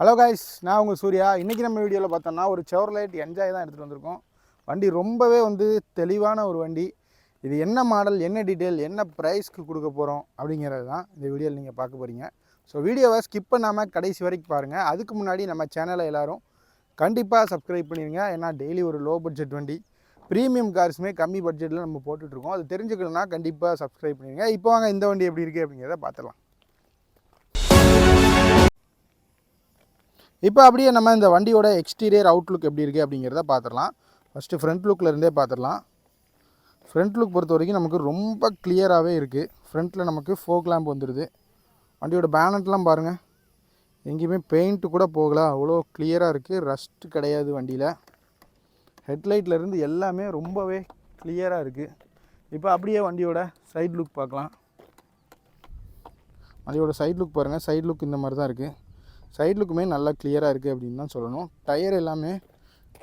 Hello guys நான் உங்கள் சூர்யா. இன்றைக்கி நம்ம வீடியோவில் பார்த்தோம்னா ஒரு செவர்லைட் என்ஜாய் தான் எடுத்துகிட்டு வந்திருக்கோம். வண்டி ரொம்பவே வந்து தெளிவான ஒரு வண்டி. இது என்ன மாடல் என்ன டீட்டெயில் என்ன ப்ரைஸ்க்கு கொடுக்க போகிறோம் அப்படிங்கிறது தான் இந்த வீடியோவில் நீங்கள் பார்க்க போகிறீங்க ஸோ வீடியோவை ஸ்கிப் பண்ணாமல் கடைசி வரைக்கும் பாருங்கள் அதுக்கு முன்னாடி நம்ம சேனலை எல்லோரும் கண்டிப்பாக சப்ஸ்கிரைப் பண்ணிடுங்க ஏன்னா டெய்லி ஒரு லோ பட்ஜெட் வண்டி. ப்ரீமியம் கார்ஸுமே கம்மி பட்ஜெட்டில் நம்ம போட்டுட்ருக்கோம் அது தெரிஞ்சுக்கணுன்னா கண்டிப்பாக சப்ஸ்கிரைப் பண்ணிடுங்க இப்போ வாங்க இந்த வண்டி எப்படி இருக்குது அப்படிங்கிறத பார்த்துலாம் இப்போ அப்படியே நம்ம இந்த வண்டியோட எக்ஸ்டீரியர் அவுட்லுக் எப்படி இருக்குது அப்படிங்கிறத பார்த்துடலாம். ஃபஸ்ட்டு ஃப்ரண்ட் லுக்கில் இருந்தே பார்த்துடலாம். ஃப்ரண்ட் லுக் பொறுத்த வரைக்கும் நமக்கு ரொம்ப கிளியராகவே இருக்குது ஃப்ரண்ட்டில் நமக்கு ஃபோக் லேம்ப் வந்துடுது வண்டியோட பேனட்லாம் பாருங்கள் எங்கேயுமே பெயிண்ட்டு கூட போகலாம் அவ்வளோ கிளியராக இருக்குது ரஸ்ட்டு கிடையாது வண்டியில். ஹெட்லைட்லேருந்து எல்லாமே ரொம்பவே கிளியராக இருக்குது இப்போ அப்படியே வண்டியோட சைட் லுக் பார்க்கலாம். வண்டியோட சைட் லுக் பாருங்கள் சைட் லுக் இந்த மாதிரி தான் இருக்குது சைட் லுக்குமே நல்லா கிளியராக இருக்குது அப்படின்னு தான் சொல்லணும். டயர் எல்லாமே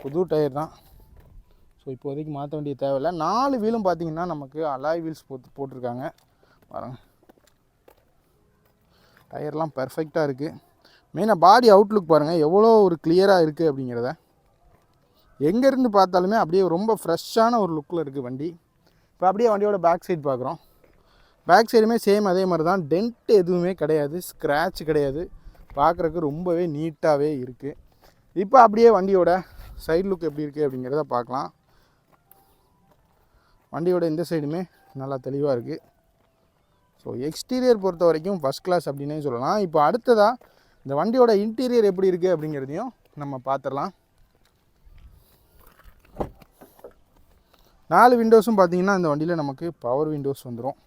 புது டயர் தான். ஸோ இப்போதைக்கு மாற்ற வேண்டிய தேவையில்லை. நாலு வீலும் பார்த்தீங்கன்னா நமக்கு அலாய் வீல்ஸ் போட்டு போட்டிருக்காங்க. பாருங்க. டயர்லாம் பர்ஃபெக்டாக இருக்குது மெயினாக பாடி அவுட்லுக் பாருங்கள் எவ்வளோ ஒரு கிளியராக இருக்குது அப்படிங்கிறத. எங்கேருந்து பார்த்தாலுமே அப்படியே ரொம்ப ஃப்ரெஷ்ஷான ஒரு லுக்கில் இருக்குது வண்டி. இப்போ அப்படியே வண்டியோட பேக் சைடு பார்க்குறோம் பேக் சைடுமே சேம் அதே மாதிரி தான். டென்ட் எதுவுமே கிடையாது. ஸ்க்ராட்ச் கிடையாது. பார்க்குறக்கு ரொம்பவே நீட்டாகவே இருக்குது இப்போ அப்படியே வண்டியோட சைடு லுக் எப்படி இருக்குது அப்படிங்கிறத பார்க்கலாம். வண்டியோட இந்த சைடுமே நல்லா தெளிவாக இருக்குது ஸோ எக்ஸ்டீரியர் பொறுத்த வரைக்கும் ஃபஸ்ட் கிளாஸ் அப்படின்னே சொல்லலாம். இப்போ அடுத்ததாக இந்த வண்டியோட இன்டீரியர் எப்படி இருக்குது அப்படிங்கிறதையும் நம்ம பார்த்துடலாம் நாலு விண்டோஸும் பார்த்தீங்கன்னா இந்த வண்டியில் நமக்கு பவர் விண்டோஸ் வந்துடும்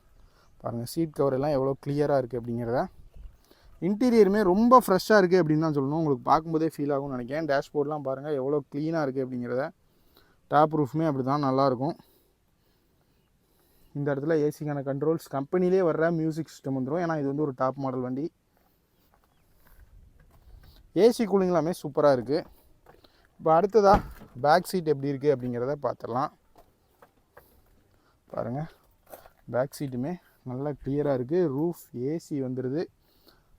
பாருங்கள் சீட் கவர் எல்லாம் எவ்வளோ கிளியராக இருக்குது அப்படிங்கிறத இன்டீரியருமே ரொம்ப ஃப்ரெஷ்ஷாக இருக்குது அப்படின்னு தான் சொல்லணும். உங்களுக்கு பார்க்கும்போதே ஃபீல் ஆகும்னு நினைக்கிறேன். டேஷ்போர்ட்லாம் பாருங்கள் எவ்வளோ க்ளீனாக இருக்குது அப்படிங்கிறத. டாப் ரூஃப்மே அப்படி தான் நல்லாயிருக்கும் இந்த இடத்துல ஏசிக்கான கண்ட்ரோல்ஸ் கம்பெனிலே வர்ற மியூசிக் சிஸ்டம் வந்துடும் ஏன்னா இது வந்து ஒரு டாப் மாடல் வண்டி. ஏசி கூலிங் எல்லாமே சூப்பராக இருக்குது இப்போ அடுத்ததாக பேக் சீட் எப்படி இருக்குது அப்படிங்கிறத பார்த்துடலாம். பாருங்கள் பேக் சீட்டுமே நல்லா கிளியராக இருக்குது ரூஃப் ஏசி வந்துடுது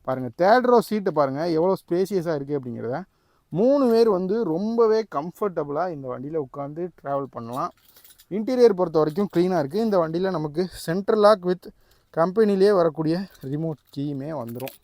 பாருங்கள் தேர்ட் ரோ சீட்டை பாருங்கள் எவ்வளோ ஸ்பேசியஸாக இருக்குது அப்படிங்கிறத. மூணு பேர் வந்து ரொம்பவே கம்ஃபர்டபுளாக இந்த வண்டியில் உட்காந்து ட்ராவல் பண்ணலாம். இன்டீரியர் பொறுத்த வரைக்கும் க்ளீனாக இருக்குது இந்த வண்டியில் நமக்கு சென்ட்ரல் லாக் வித் கம்பெனிலே வரக்கூடிய ரிமோட் கீயுமே வந்துடும்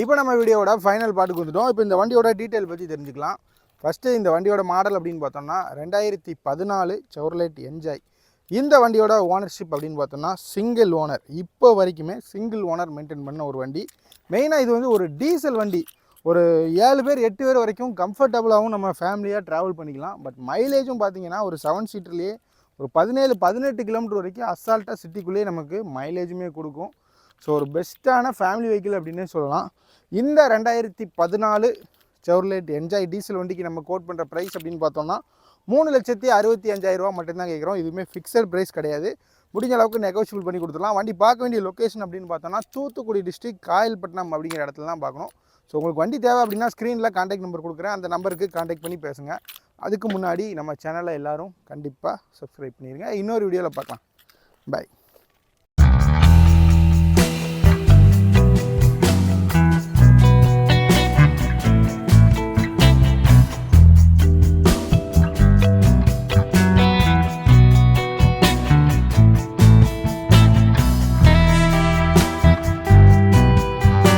இப்போ நம்ம வீடியோட ஃபைனல் பாட்டுக்கு வந்துட்டோம். இப்போ இந்த வண்டியோட டீட்டெயில் பற்றி தெரிஞ்சுக்கலாம். ஃபஸ்ட்டு இந்த வண்டியோட மாடல் அப்படின்னு பார்த்தோம்னா ரெண்டாயிரத்தி பதினாலு சவுர்லைட் என்ஜாய் இந்த வண்டியோட ஓனர்ஷிப் அப்படின்னு பார்த்தோம்னா சிங்கிள் ஓனர் இப்போ வரைக்குமே சிங்கிள் ஓனர் மெயின்டைன் பண்ண ஒரு வண்டி. மெயினாக இது வந்து ஒரு டீசல் வண்டி. ஒரு ஏழு பேர் எட்டு பேர் வரைக்கும் கம்ஃபர்டபுளாகவும் நம்ம ஃபேமிலியாக ட்ராவல் பண்ணிக்கலாம். பட் மைலேஜும் பார்த்தீங்கன்னா ஒரு செவன் சீட்டர்லேயே ஒரு பதினேழு பதினெட்டு கிலோமீட்டர் வரைக்கும் அசால்ட்டாக சிட்டிக்குள்ளேயே நமக்கு மைலேஜுமே கொடுக்கும். ஸோ ஒரு பெஸ்ட்டான ஃபேமிலி வெஹிக்கிள் அப்படின்னே சொல்லலாம். இந்த ரெண்டாயிரத்தி பதினாலு செவர்லேட் என்ஜாய் டீசல் வண்டிக்கு நம்ம கோட் பண்ணுற ப்ரைஸ் அப்படின்னு பார்த்தோம்னா மூணு லட்சத்தி அறுபத்தி அஞ்சாயிரரூபா மட்டும்தான் கேட்குறோம். இதுவுமே ஃபிக்ஸட் ப்ரைஸ் கிடையாது. முடிஞ்ச அளவுக்கு நெகோஷியபிள் பண்ணி கொடுத்துடலாம். வண்டி பார்க்க வேண்டிய லொக்கேஷன் அப்படின்னு பார்த்தோம்னா தூத்துக்குடி டிஸ்ட்ரிக் காயல்பட்டினம் அப்படிங்கிற இடத்துல தான் பார்க்கணும். ஸோ உங்களுக்கு வண்டி தேவை அப்படின்னா ஸ்க்ரீனில் காண்டாக்ட் நம்பர் கொடுக்குறேன். அந்த நம்பருக்கு காண்டாக்ட் பண்ணி பேசுங்க. அதுக்கு முன்னாடி நம்ம சேனலை எல்லோரும் கண்டிப்பாக சப்ஸ்கிரைப் பண்ணிடுங்க இன்னொரு வீடியோவில் பார்க்கலாம். பாய்